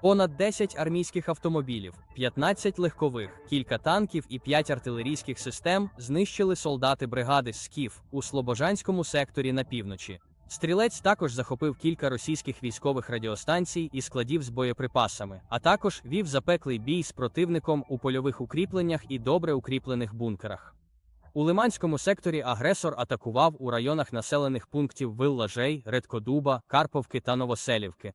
Понад 10 армійських автомобілів, 15 легкових, кілька танків і 5 артилерійських систем знищили солдати бригади СКІФ у Слобожанському секторі на півночі. Стрілець також захопив кілька російських військових радіостанцій і складів з боєприпасами, а також вів запеклий бій з противником у польових укріпленнях і добре укріплених бункерах. У Лиманському секторі агресор атакував у районах населених пунктів Виллажей, Редкодуба, Карповки та Новоселівки.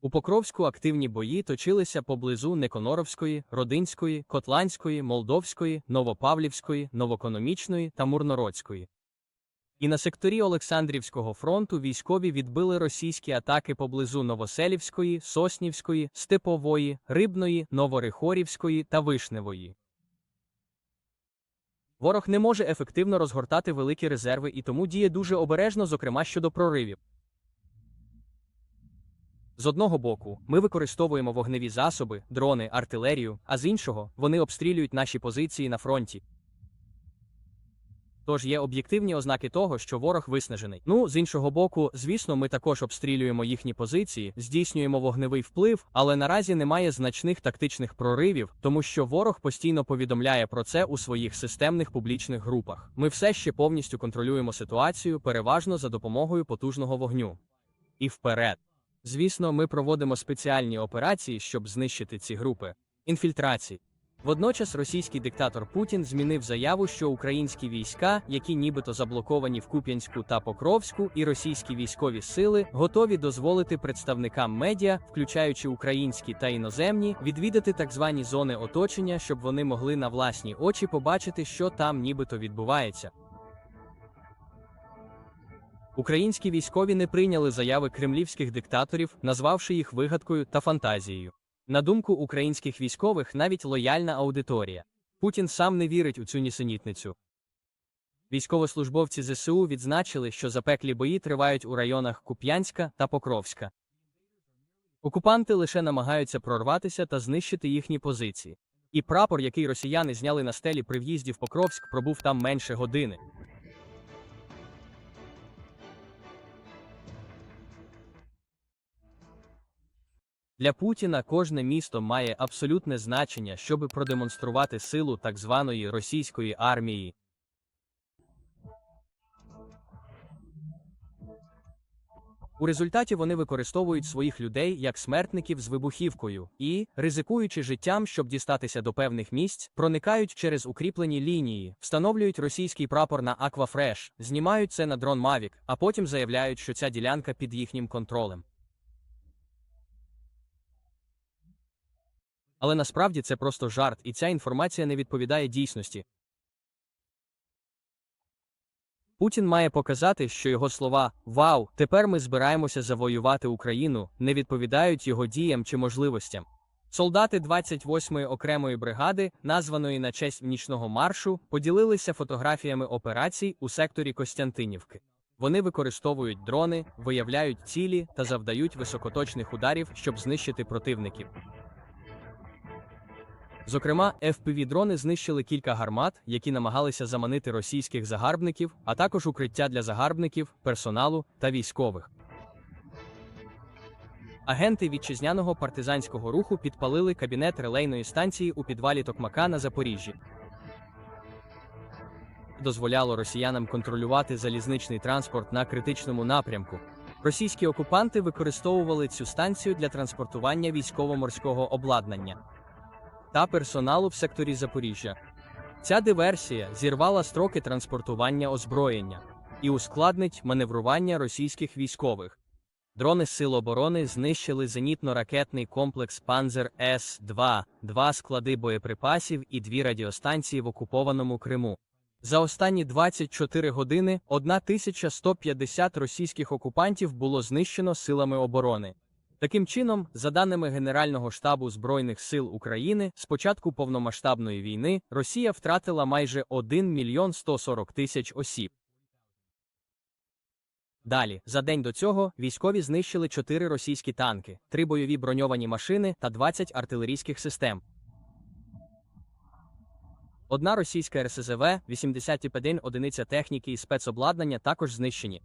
У Покровську активні бої точилися поблизу Неконоровської, Родинської, Котланської, Молдовської, Новопавлівської, Новокономічної та Мурнородської. І на секторі Олександрівського фронту військові відбили російські атаки поблизу Новоселівської, Соснівської, Степової, Рибної, Новорихорівської та Вишневої. Ворог не може ефективно розгортати великі резерви і тому діє дуже обережно, зокрема щодо проривів. З одного боку, ми використовуємо вогневі засоби, дрони, артилерію, а з іншого, вони обстрілюють наші позиції на фронті. Тож є об'єктивні ознаки того, що ворог виснажений. Ну, з іншого боку, звісно, ми також обстрілюємо їхні позиції, здійснюємо вогневий вплив, але наразі немає значних тактичних проривів, тому що ворог постійно повідомляє про це у своїх системних публічних групах. Ми все ще повністю контролюємо ситуацію, переважно за допомогою потужного вогню. І вперед. Звісно, ми проводимо спеціальні операції, щоб знищити ці групи. Інфільтрації. Водночас російський диктатор Путін змінив заяву, що українські війська, які нібито заблоковані в Куп'янську та Покровську, і російські військові сили готові дозволити представникам медіа, включаючи українські та іноземні, відвідати так звані зони оточення, щоб вони могли на власні очі побачити, що там нібито відбувається. Українські військові не прийняли заяви кремлівських диктаторів, назвавши їх вигадкою та фантазією. На думку українських військових, навіть лояльна аудиторія. Путін сам не вірить у цю нісенітницю. Військовослужбовці ЗСУ відзначили, що запеклі бої тривають у районах Куп'янська та Покровська. Окупанти лише намагаються прорватися та знищити їхні позиції. І прапор, який росіяни зняли на стелі при в'їзді в Покровськ, пробув там менше години. Для Путіна кожне місто має абсолютне значення, щоб продемонструвати силу так званої російської армії. У результаті вони використовують своїх людей як смертників з вибухівкою і, ризикуючи життям, щоб дістатися до певних місць, проникають через укріплені лінії, встановлюють російський прапор на Аквафреш, знімають це на дрон Mavic, а потім заявляють, що ця ділянка під їхнім контролем. Але насправді це просто жарт, і ця інформація не відповідає дійсності. Путін має показати, що його слова Вау, тепер ми збираємося завоювати Україну не відповідають його діям чи можливостям. Солдати 28-ї окремої бригади, названої на честь нічного маршу, поділилися фотографіями операцій у секторі Костянтинівки. Вони використовують дрони, виявляють цілі та завдають високоточних ударів, щоб знищити противників. Зокрема, FPV-дрони знищили кілька гармат, які намагалися заманити російських загарбників, а також укриття для загарбників, персоналу та військових. Агенти вітчизняного партизанського руху підпалили кабінет релейної станції у підвалі Токмака на Запоріжжі. Дозволяло росіянам контролювати залізничний транспорт на критичному напрямку. Російські окупанти використовували цю станцію для транспортування військово-морського обладнання та персоналу в секторі Запоріжжя. Ця диверсія зірвала строки транспортування озброєння і ускладнить маневрування російських військових. Дрони Сил оборони знищили зенітно-ракетний комплекс Панзер С-2, два склади боєприпасів і дві радіостанції в окупованому Криму. За останні 24 години 1150 російських окупантів було знищено силами оборони. Таким чином, за даними Генерального штабу Збройних сил України, з початку повномасштабної війни Росія втратила майже 1 мільйон 140 тисяч осіб. Далі, за день до цього, військові знищили 4 російські танки, 3 бойові броньовані машини та 20 артилерійських систем. Одна російська РСЗВ, 81 одиниця техніки і спецобладнання також знищені.